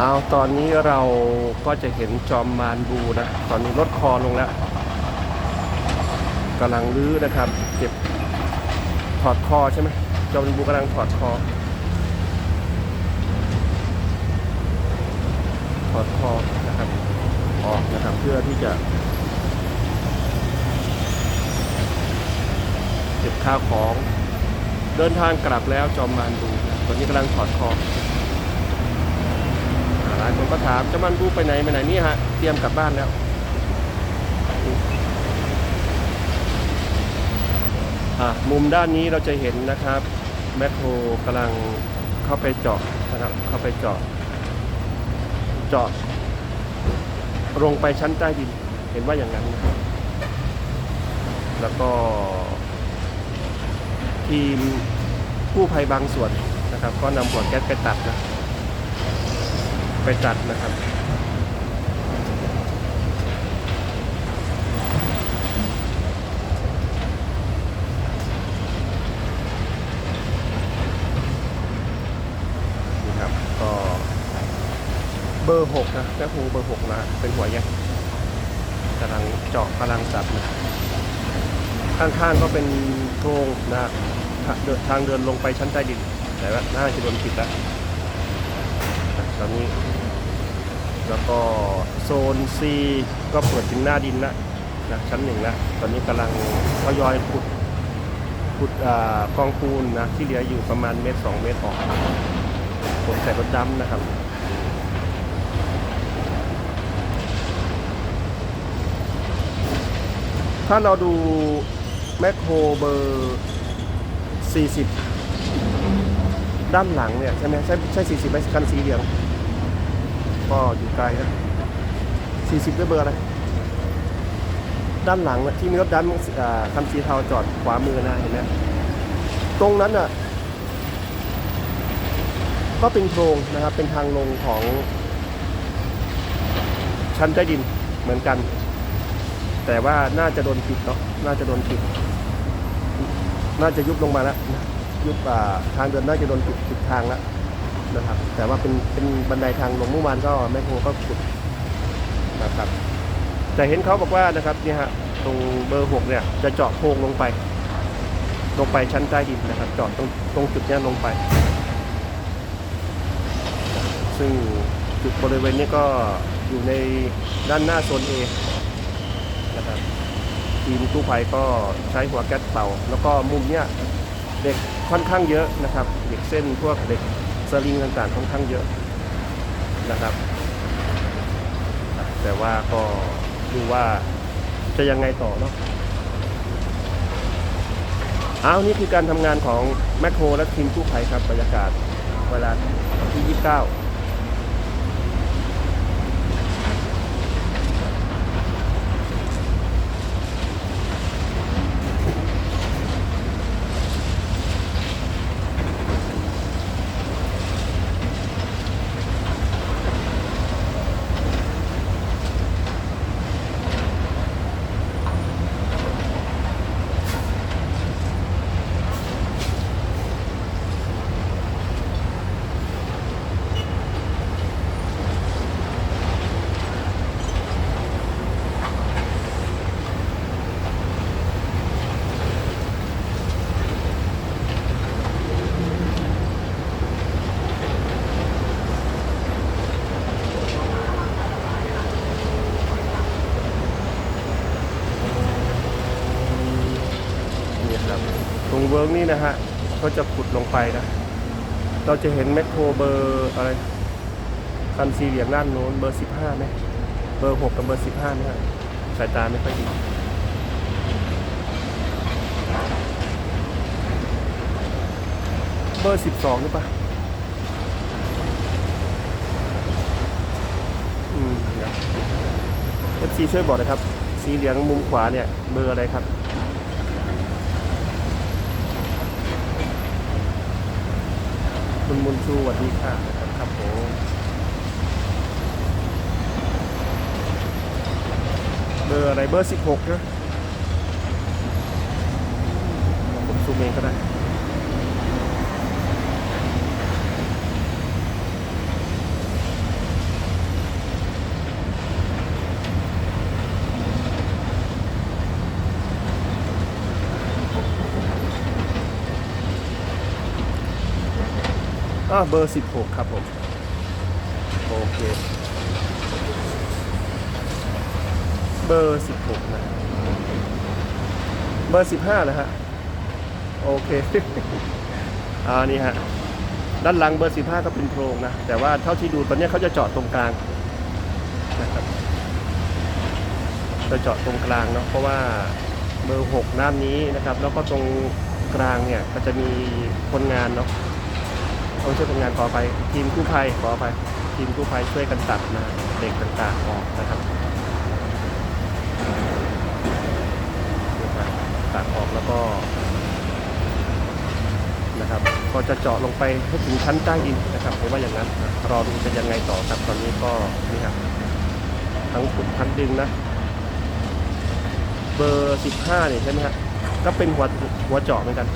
เอาตอนนี้เราก็จะเห็นจอมมารบูนะ ตอนนี้ลดคอลงแล้วกำลังรื้อนะครับ เก็บถอดคอใช่ไหมจอมมารบูกำลังถอดคอ ถอดคอนะครับ ออกนะครับเพื่อที่จะ เก็บข้าวของ เดินทางกลับแล้วจอมมารบูตอนนี้กำลังถอดคอายคนก็ถามจะมันบูไปไหนไปไหนนี่ฮะ เตรียมกลับบ้านแล้วอะมุมด้านนี้เราจะเห็นนะครับแมคโครกำลังเข้าไปเจาะนะครับเข้าไปเจาะเจาะลงไปชั้นใต้ดินเห็นว่าอย่างนั้นนะครับแล้วก็ ทีมกู้ภัยบางส่วนนะครับ ก็นำหัวแก๊สไปตัดนะ ไปตัดนะครับ นี่ครับ ก็เบอร์หกนะแม่ครูเบอร์หกนะ เป็นหัวแยกกำลังเจาะกำลังตัดนะข้างๆก็เป็นโพรงนะทางเดินทางเดินลงไปชั้นใต้ดิน แต่ว่าน่าจะโดนปิดแล้วนะตอนนี้ แล้วก็โซน C ก็เปิดถึงหน้าดินแล้วนะชั้นหนึ่งแล้วตอนนี้กำลังทยอยขุดขุดอากองปูนนะที่เหลืออยู่ประมาณเมตรสองเมตรออกผมใส่รถดำนะครับถ้าเราดูแมคโครเบอร์ 40 ด้านหลังเนี่ย ใช่ไหมใช่ใช่40ไหมคันสีเหลือง ก็อยู่ไกลนะ40ด้วยเบอร์อะไร ด้านหลังที่มีรถดันคันสีเทาจอดขวามือนะเห็นไหมตรงนั้นอะ ก็เป็นโพรงนะครับ เป็นทางลงของชั้นใต้ดินเหมือนกัน แต่ว่าน่าจะโดนปิดเนาะน่าจะโดนปิด น่าจะยุบลงมาแล้วนะยุบทางเดินน่าจะโดนปิดปิดทางแล้ว นะครับ แต่ว่าเป็นเป็นบันไดทางลงเมื่อวานก็แม่โคก็ขุดนะครับแต่เห็นเขาบอกว่านะครับเนี่ยฮะตรงเบอร์หกเนี่ยจะเจาะโพรงลงไป ลงไปชั้นใต้ดินนะครับเจาะตรงตรงจุดเนี้ยลงไป ซึ่งจุดบริเวณนี้ก็อยู่ในด้านหน้าโซน A นะครับทีมกู้ภัยก็ใช้หัวแก๊สเป่า แล้วก็มุมเนี้ยเด็กค่อนข้างเยอะนะครับ เด็กเส้นพวกเด็ก สลิงต่างๆค่อนข้างเยอะนะครับ แต่ว่าก็ดูว่าจะยังไงต่อเนาะเอานี่คือการทำงานของแมคโครและทีมกู้ภัยครับบรรยากาศเวลาที่ 29 นี่ครับตรง เวิร์กนี่นะฮะ ก็จะขุดลงไปนะ เราจะเห็นแมคโครเบอร์อะไรคันสีเหลี่ยมด้านโน้นเบอร์15ไหมเบอร์6กับเบอร์15ไหมฮะสายตาไม่ค่อยดีเบอร์12หรือเปล่าอืมเดี๋ยว FC ช่วยบอกนะครับ สีเหลืองมุมขวาเนี่ย เบอร์อะไรครับ คุณชูสวัสดีค่ะครับผมเบอร์อะไรเบอร์16นะผมซูมเองก็ได้าเบอร์ 16 ครับผม โอเค เบอร์ 16 นะ เบอร์ 15เลยฮะ โอเค อ่า นี่ฮะ ด้านหลังเบอร์ 15 ก็เป็นโพรงนะ แต่ว่าเท่าที่ดูตอนนี้เขาจะจาะตรงกลางนะครับจะเจาะตรงกลางเนาะเพราะว่าเบอร์6น้ำนี้นะครับ แล้วก็ตรงกลางเนี่ยก็จะมีคนงานเนาะ เขาช่วยคนงานขอไปทีมกู้ภัยขอไปทีมกู้ภัยช่วยกันตัดนะเด็กต่างๆออกนะครับนะครับตัดออกแล้วก็นะครับก็จะเจาะลงไปให้ถึงชั้นใต้ดินนะครับผมว่าอย่างนั้นรอดูจะยังไงต่อครับตอนนี้ก็นี่ครับทั้งขุดทั้งดึงนะเบอร์15เนี่ยใช่ไหมครับก็เป็นหัวหัวเจาะเหมือนกัน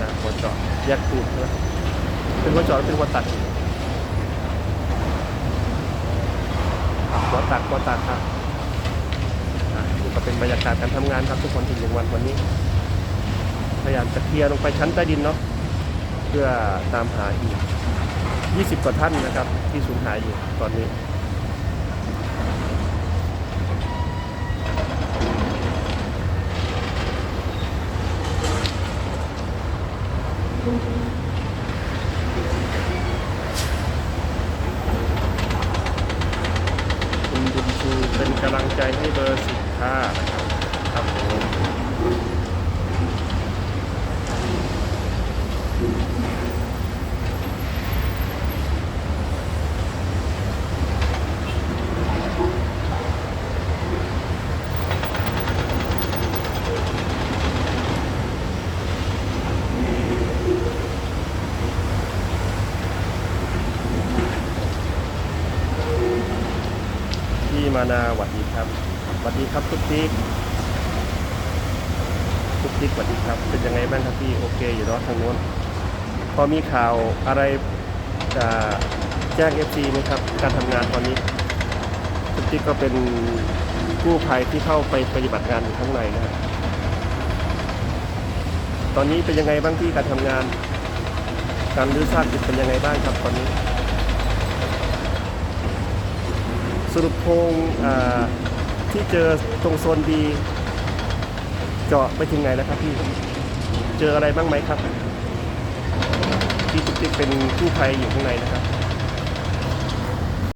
นะหัวเจาะแยกตูดนะ เป็นหัวจอดเป็นหัวตัดอะหัวตัดหัวตัดครับอะนี่ก็เป็นบรรยากาศการทำงานครับทุกคนถึงหนึ่งวันวันนี้ พยายามจะเคลียร์ลงไปชั้นใต้ดินเนาะเพื่อตามหาอีก 20 กว่าท่านนะครับ ที่สูญหายอยู่ตอนนี้ คุณบุญชู เป็นกำลังใจให้เบอร์สิบห้านะครับครับผมพี่ มานาหวัดดีครับหวัดดีครับทุกทิกทุกทิกหวัดดีครับ เป็นยังไงบ้างครับพี่โอเคอยู่เนาะทางโน้น พอมีข่าวอะไรจะแจ้ง FC ไหมครับ การทำงานตอนนี้ทุกทิกก็เป็นกู้ภัยที่เข้าไปปฏิบัติงานอยู่ข้างในนะครับตอนนี้เป็นยังไงบ้างที่การทำงาน การรื้อซากเป็นยังไงบ้างครับตอนนี้ สรุปโพรงที่เจอตรงโซนดีเจาะไปถึงไหนแล้วครับพี่ เจออะไรบ้างไหมครับที่ทุกทีเป็นกู้ภัยอยู่ข้างในนะครับ